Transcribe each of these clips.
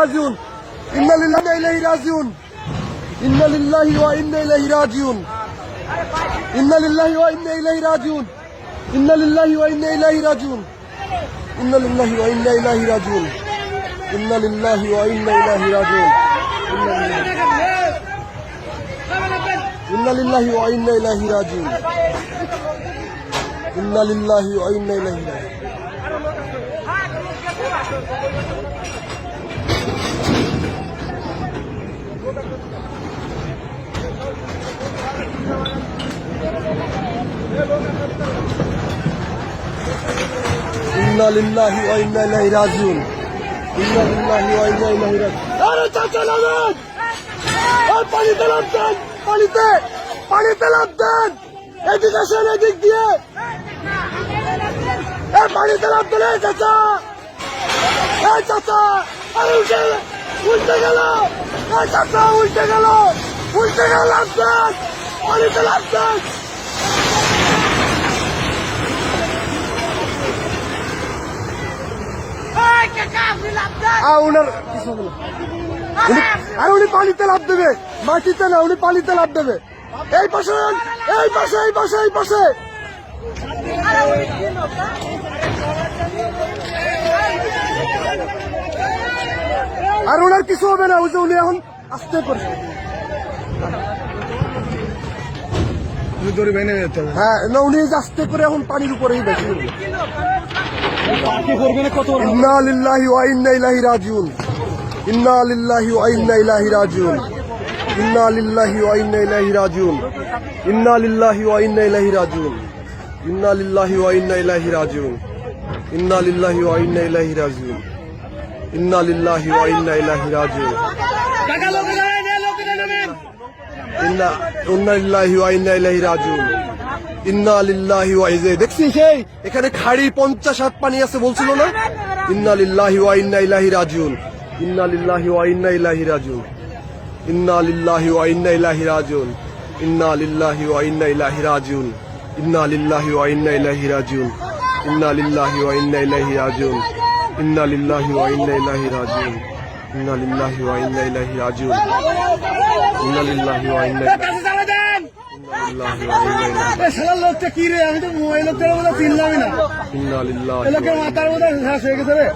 راجعون. إنا لله وإنا إليه راجعون. إنا لله وإنا إليه راجعون. إنا لله وإنا إليه راجعون. إنا لله وإنا إليه راجعون. إنا لله وإنا إليه راجعون. إنا لله وإنا إليه راجعون. إنا لله وإنا إليه راجعون. إنا لله وإنا إليه راجعون. İnna lillahi ve inna ileyhi raciun. İnna lillahi ve inna ileyhi raciun. ¡Ahora está salado! ¡Al palito lantan! ¡Palite! ¡Palite lantan! Educación edik diye! ¡El palite lantan es tata! ¡Es tata! ¡Al ulte! ¡Ulte gala! ¡Es tata! ¡Ulte gala! ¡Ulte gala lantan! ¡Palite lantan! ওনার কিছু হবে না। উনি আর উনি পানিতে লাভ দেবে। মাটিতে না উনি পানিতে লাভ দেবে। এই পাশে এই পাশে এই পাশে এই পাশে। আর ওনার কিছু হবে না ওই যে উনি এখন আসতে পারছে হ্যাঁ না উনি আস্তে করে এখন পানির উপরেই বেশি ইন্না লিল্লাহি ওয়া ইন্না ইলাইহি রাজিউন ইন্না লিল্লাহি ওয়া ইন্না ইলাইহি রাজিউন ইন্না লিল্লাহি ওয়া ইন্না ইলাইহি রাজিউন ইন্না লিল্লাহি ওয়া ইন্না ইলাইহি রাজিউন ইন্না লিল্লাহি ওয়া ইন্না ইলাইহি রাজিউন ইন্না লিল্লাহি ওয়া ইন্না ইলাইহি রাজিউন ইন্না লিল্লাহি ওয়া ইন্না ইলাইহি রাজিউন টাকা লোকে নেন লোকে নেবেন ইন্না ইন্না লিল্লাহি ওয়া ইন্না ইলাইহি রাজিউন ইন্না লিল্লাহি ওয়া ইজে দেখছিস সেই এখানে খাড়ি পঞ্চাশ হাত পানি আছে বলছিল না ইন্না লিল্লাহি ওয়া ইন্না ইলাইহি রাজিউন ইন্না লিল্লাহি ওয়া ইন্না ইলাইহি রাজিউন ইন্না ওয়া ইন্না ইলাইহি রাজিউন ইন্না লিল্লাহি ওয়া ইন্না ইলাইহি রাজিউন ইন্না লিল্লাহি ওয়া ইন্না ইলাইহি রাজিউন ইন্না লিল্লাহি ওয়া ইন্না ইলাইহি রাজিউন ইন্না লিল্লাহি ওয়া ইন্না ইলাইহি রাজিউন ইন্না লিল্লাহি ওয়া ইন্না ইলাইহি রাজিউন ইন্না ওয়া ইন্না শালার লোকটা কি রে? আমি তো এই লোকটার মতো চিনলামই না। লোকের মাথার মতো শেষ হয়ে গেছে রে।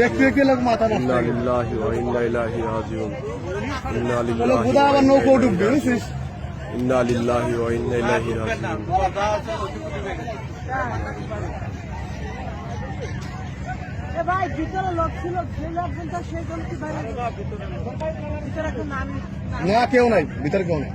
দেখতে দেখতে লোক মাথা বোধা আবার নৌকো ডুববে বুঝছিস? ইন্না লিল্লাহি ওয়া ইন্না ইলাইহি রাজিউন। ভাই ভিতরে লোক ছিল সেই লোকজনটা সেই জন কি ভিতরে না কেউ নাই ভিতরে কেউ নাই।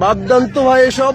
বাদ দেন তো ভাই এসব